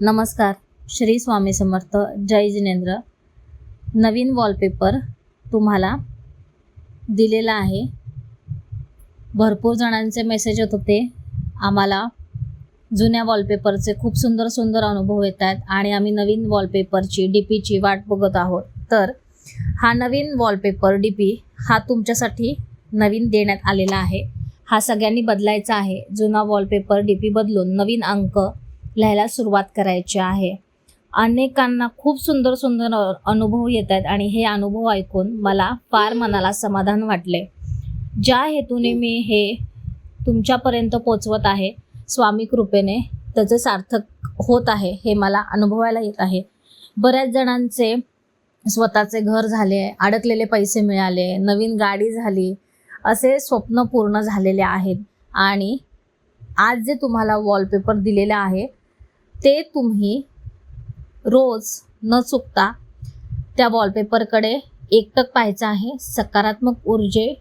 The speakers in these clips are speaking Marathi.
नमस्कार. श्री स्वामी समर्थ. जय जिनेंद्र. नवीन वॉलपेपर तुम्हाला दिलेला आहे. भरपूर जणांचे मेसेज येत होते. आम्हाला जुन्या वॉलपेपरचे खूप सुंदर सुंदर अनुभव येत आहेत आणि आम्ही नवीन वॉलपेपरची डी पीची वाट बघत आहोत. तर हा नवीन वॉलपेपर डी पी हा तुमच्यासाठी नवीन देण्यात आलेला आहे. हा सगळ्यांनी बदलायचा आहे. जुना वॉलपेपर डी पी बदलून नवीन अंक लिहायला सुरुवात करायची आहे. अनेकांना खूप सुंदर सुंदर अनुभव येत आहेत आणि हे अनुभव ऐकून मला फार मनाला समाधान वाटले. ज्या हेतूने मी हे तुमच्यापर्यंत पोचवत आहे स्वामी कृपेने त्याचं सार्थक होत आहे हे मला अनुभवायला येत आहे. बऱ्याच जणांचे स्वतःचे घर झाले अडकलेले पैसे मिळाले नवीन गाडी झाली असे स्वप्न पूर्ण झालेले आहेत. आणि आज जे तुम्हाला वॉलपेपर दिलेलं आहे ते तुम्ही रोज न चुकता त्या वॉलपेपरकडे एकटक पाहायचं आहे. सकारात्मक ऊर्जे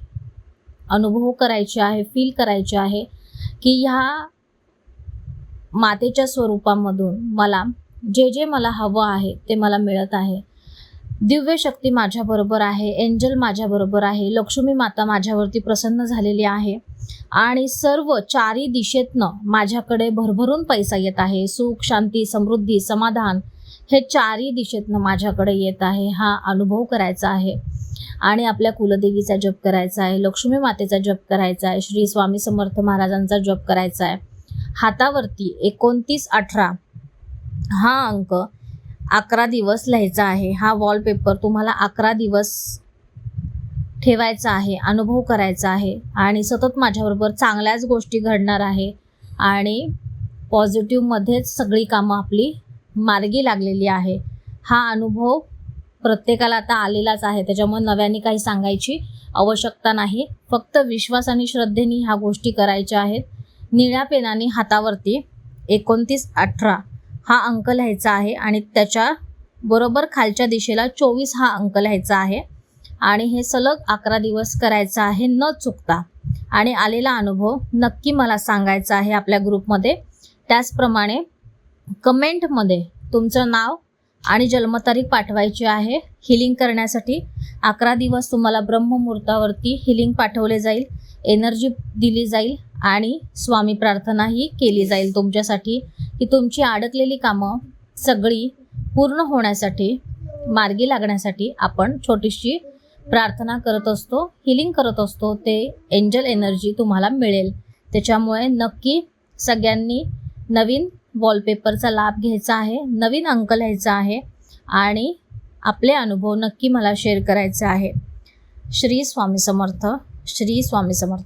अनुभव करायचे आहे फील करायचे आहे की ह्या मातेच्या स्वरूपामधून मला जे जे मला हवं आहे ते मला मिळत आहे. दिव्य शक्ती माझ्याबरोबर आहे एंजल माझ्याबरोबर आहे लक्ष्मी माता माझ्यावरती प्रसन्न झालेली आहे आणि सर्व चारी दिशेतनं माझ्याकडे भरभरून पैसा येत आहे. सुख शांती समृद्धी समाधान हे चारी दिशेतनं माझ्याकडे येत आहे. हा अनुभव करायचा आहे. आणि आपल्या कुलदेवीचा जप करायचा आहे लक्ष्मी मातेचा जप करायचा आहे श्री स्वामी समर्थ महाराजांचा जप करायचा आहे. हातावरती एकोणतीस अठरा हा अंक अकरा दिवस लिहायचा आहे. हा वॉलपेपर तुम्हाला अकरा दिवस ठेवायचा आहे अनुभव करायचा आहे आणि सतत माझ्याबरोबर चांगल्याच गोष्टी घडणार आहे आणि पॉझिटिव्हमध्येच सगळी कामं आपली मार्गी लागलेली आहे. हा अनुभव प्रत्येकाला आता आलेलाच आहे. त्याच्यामुळे नव्याने काही सांगायची आवश्यकता नाही. फक्त विश्वास आणि श्रद्धेने ह्या गोष्टी करायच्या आहेत. निळ्या पेनाने हातावरती एकोणतीस अठरा हा अंक लिहायचा आहे आणि त्याच्या बरोबर खालच्या दिशेला चोवीस हा अंक लिहायचा आहे. आणि हे सलग अकरा दिवस करायचं आहे न चुकता. आणि आलेला अनुभव नक्की मला सांगायचा आहे आपल्या ग्रुपमध्ये. त्याचप्रमाणे कमेंटमध्ये तुमचं नाव आणि जन्मतारीख पाठवायची आहे हिलिंग करण्यासाठी अकरा दिवस तुम्हाला ब्रह्ममुहूर्तावरती हिलिंग पाठवले जाईल. एनर्जी दिली जाईल आणि स्वामी प्रार्थनाही केली जाईल तुमच्यासाठी की तुमची अडकलेली कामं सगळी पूर्ण होण्यासाठी मार्गी लागण्यासाठी आपण छोटीशी प्रार्थना करत असतो हिलिंग करत असतो ते एंजल एनर्जी तुम्हाला मिळेल. त्याच्यामुळे नक्की सगळ्यांनी नवीन वॉलपेपरचा लाभ घ्यायचा आहे नवीन अंक लिहायचा आहे आणि आपले अनुभव नक्की मला शेअर करायचे आहे. श्री स्वामी समर्थ. श्री स्वामी समर्थ